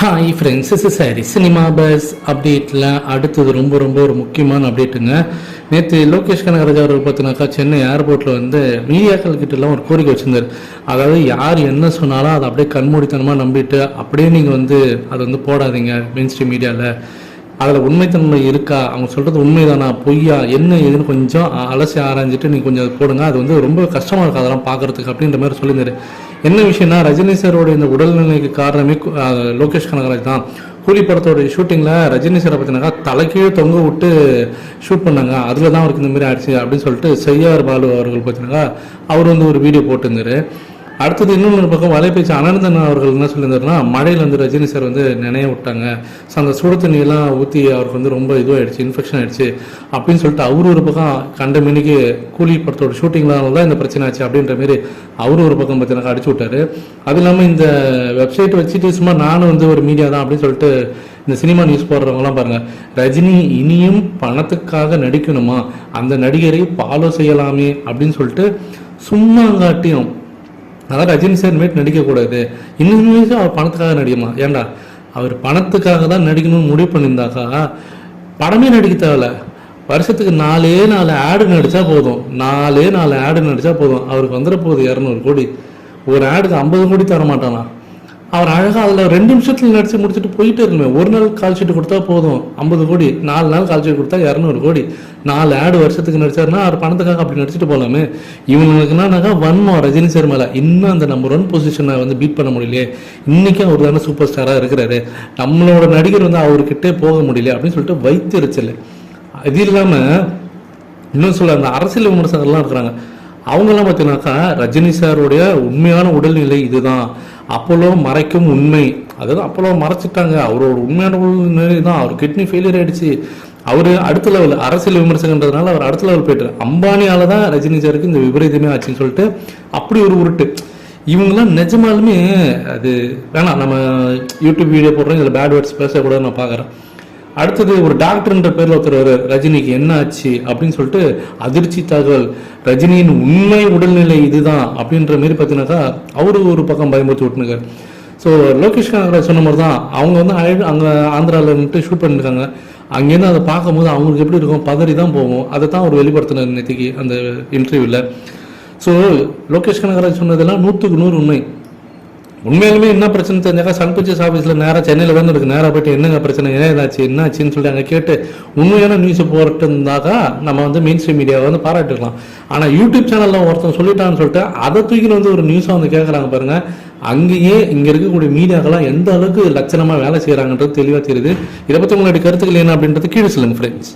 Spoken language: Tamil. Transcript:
ஹாய் ஃப்ரெண்ட்ஸ் இஸ் சாரி சினிமா பஸ் அப்டேட்டில் அடுத்தது ரொம்ப ரொம்ப ஒரு முக்கியமான அப்டேட்டுங்க நேற்று லோகேஷ் கனகராஜ் அவர்கள் பார்த்தினாக்கா சென்னை ஏர்போர்ட்டில் வந்து மீடியாக்கள் கிட்டலாம் ஒரு கோரிக்கை வச்சுருந்தார். அதாவது யார் என்ன சொன்னாலும் அதை அப்படியே கண்மூடித்தனமாக நம்பிட்டு அப்படியே நீங்கள் வந்து அதை வந்து போடாதீங்க மெயின் ஸ்ட்ரீம் மீடியாவில் அதில் உண்மைத்தன்மை இருக்கா? அவங்க சொல்கிறது உண்மைதானா? பொய்யா? என்ன ஏதுன்னு கொஞ்சம் அலசி ஆராய்ஞ்சிட்டு நீங்கள் கொஞ்சம் அதை போடுங்க. அது வந்து ரொம்ப கஷ்டமாக இருக்குது அதெல்லாம் பார்க்கறதுக்கு அப்படின்ற மாதிரி சொல்லியிருந்தாரு. என்ன விஷயம்னா ரஜினி சாரோட இந்த உடல்நிலைக்கு காரணமே லோகேஷ் கனகராஜ் தான். கூலி படத்தோட ஷூட்டிங்கில் ரஜினி சாரை பார்த்தீங்கன்னா தலைக்கீழே தொங்க விட்டு ஷூட் பண்ணாங்க. அதில் தான் அவருக்கு இந்த மாதிரி ஆயிடுச்சு அப்படின்னு சொல்லிட்டு செய்யார் பாலு அவர்கள் பார்த்தீங்கன்னா அவர் வந்து ஒரு வீடியோ போட்டிருந்தாரு. அடுத்தது இன்னொன்று பக்கம் வலைபேச்சு அனந்தன் அவர்கள் என்ன சொல்லியிருந்தாருன்னா மழையில் வந்து ரஜினி சார் வந்து நினைய விட்டாங்க. ஸோ அந்த சுடு தண்ணியெல்லாம் ஊற்றி அவருக்கு வந்து ரொம்ப இதுவாகிடுச்சு இன்ஃபெக்ஷன் ஆயிடுச்சு அப்படின்னு சொல்லிட்டு அவர் ஒரு பக்கம் கண்ட மணிக்கு கூலி படத்தோட ஷூட்டிங்லாம் தான் இந்த பிரச்சனை ஆச்சு அப்படின்ற மாரி அவர் ஒரு பக்கம் பார்த்தீங்கன்னா அடிச்சு விட்டாரு. அது இல்லாமல் இந்த வெப்சைட் வச்சுட்டு சும்மா நானும் வந்து ஒரு மீடியா தான் அப்படின்னு சொல்லிட்டு இந்த சினிமா நியூஸ் போடுறவங்கலாம் பாருங்க ரஜினி இனியும் பணத்துக்காக நடிக்கணுமா? அந்த நடிகரை ஃபாலோ செய்யலாமே அப்படின்னு சொல்லிட்டு சும்மாங்காட்டியும் அதான் ரஜினி சார் மேட் நடிக்கக்கூடாது. இன்னும் அவர் பணத்துக்காக நடிக்குமா? ஏன்டா அவர் பணத்துக்காக தான் நடிக்கணும்னு முடிவு பண்ணியிருந்தாக்கா படமே நடிக்க தேவையில்ல. வருஷத்துக்கு நாலே நாலு ஆடு நடித்தா போதும். நாலே நாலு ஆடு நடித்தா போதும். அவருக்கு வந்துட போகுது இரநூறு கோடி. ஒரு ஆடுக்கு ஐம்பது கோடி தர மாட்டானா அவர் அழகாக அதில் ரெண்டு நிமிஷத்தில் நடிச்சு முடிச்சுட்டு போயிட்டே இருக்குமே ஒரு நாள் கால் ஷீட் கொடுத்தா போதும். ஐம்பது கோடி. நாலு நாள் கால் ஷீட் கொடுத்தா இரநூறு கோடி. நாலு ஆடு வருஷத்துக்கு நடிச்சாருன்னா அவர் பணத்துக்காக அப்படி நடிச்சுட்டு போகலாமே இவங்களுக்கு என்னன்னாக்கா வன்மம் ரஜினி சார் மேலே. இன்னும் அந்த நம்பர் ஒன் பொசிஷனை வந்து பீட் பண்ண முடியலையே. இன்றைக்கும் அவர் தானே சூப்பர் ஸ்டாராக இருக்கிறாரு. நம்மளோட நடிகர் வந்து அவர்கிட்டே போக முடியல அப்படின்னு சொல்லிட்டு வைத்திருச்சல் இது இல்லாமல் இன்னும் சொல்ல அந்த அரசியல் விமர்சகர்லாம் இருக்கிறாங்க. அவங்கெல்லாம் பார்த்தீங்கன்னாக்கா ரஜினி சாருடைய உண்மையான உடல்நிலை இதுதான். அப்போலோ மறைக்கும் உண்மை. அதாவது அப்போலோ மறைச்சிட்டாங்க. அவரோட உண்மையான உடல்நிலை தான். அவர் கிட்னி ஃபெயிலியர் ஆயிடுச்சு. அவர் அடுத்த லெவல் அரசியல் விமர்சகன்றதுனால அவர் அடுத்த லெவல் போயிட்டார். அம்பானியால தான் ரஜினி சாருக்கு இந்த விபரீதமே ஆச்சுன்னு சொல்லிட்டு அப்படி ஒரு உருட்டு. இவங்கெல்லாம் நிஜமாலுமே அது வேணாம். நம்ம யூடியூப் வீடியோ போடுறோம். இதில் பேட் வேர்ட்ஸ் பேசக்கூடாதுன்னு நான் பார்க்குறேன் அடுத்தது ஒரு டாக்டர்ன்ற பேரில் ஒருத்தர் ரஜினிக்கு என்ன ஆச்சு அப்படின்னு சொல்லிட்டு அதிர்ச்சி தகவல். ரஜினியின் உண்மை உடல்நிலை இதுதான் அப்படின்ற மாரி பார்த்தீங்கன்னாக்கா அவரு ஒரு பக்கம் பயமுறுத்தி விட்டுனுக்காரு ஸோ லோகேஷ் கனகராஜ் சொன்ன மாதிரி தான் அவங்க வந்து அழ- அங்கே ஆந்திராவில் நின்று ஷூட் பண்ணியிருக்காங்க அங்கேருந்து அதை பார்க்கும்போது அவங்களுக்கு எப்படி இருக்கும்? பதறி தான் போகும். அதை தான் அவர் வெளிப்படுத்தினார் நேற்றுக்கு அந்த இன்டர்வியூவில் ஸோ லோகேஷ் கனகராஜ் சொன்னதெல்லாம் நூற்றுக்கு நூறு உண்மை. உண்மையிலுமே என்ன பிரச்சனை தெரிஞ்சாக்கா சன் பிக்சர்ஸ் ஆஃபீஸில் நேராக சென்னையில் வந்து இருக்கு நேராக போயிட்டு என்னங்க பிரச்சனை? என்ன ஏதாச்சு என்ன ஆச்சுன்னு சொல்லிட்டு அங்கே கேட்டு உண்மையான நியூஸை போட்டு இருந்தாக்கா நம்ம வந்து மெயின் ஸ்ட்ரீம் மீடியாவை வந்து பாராட்டிக்கலாம் ஆனால் யூடியூப் சேனலில் ஒருத்தன் சொல்லிட்டான்னு சொல்லிட்டு அதை தூக்கின்னு வந்து ஒரு நியூஸாக வந்து கேட்குறாங்க பாருங்கள் அங்கேயே இங்கே இருக்கக்கூடிய மீடியாக்கெல்லாம் எந்த அளவுக்கு லட்சணமாக வேலை செய்கிறாங்கன்றது தெளிவாக தெரியுது. இதை பற்றி உங்களுடைய கருத்துக்கள் என்ன அப்படின்றது கீழே சொல்லுங்கள் ஃப்ரெண்ட்ஸ்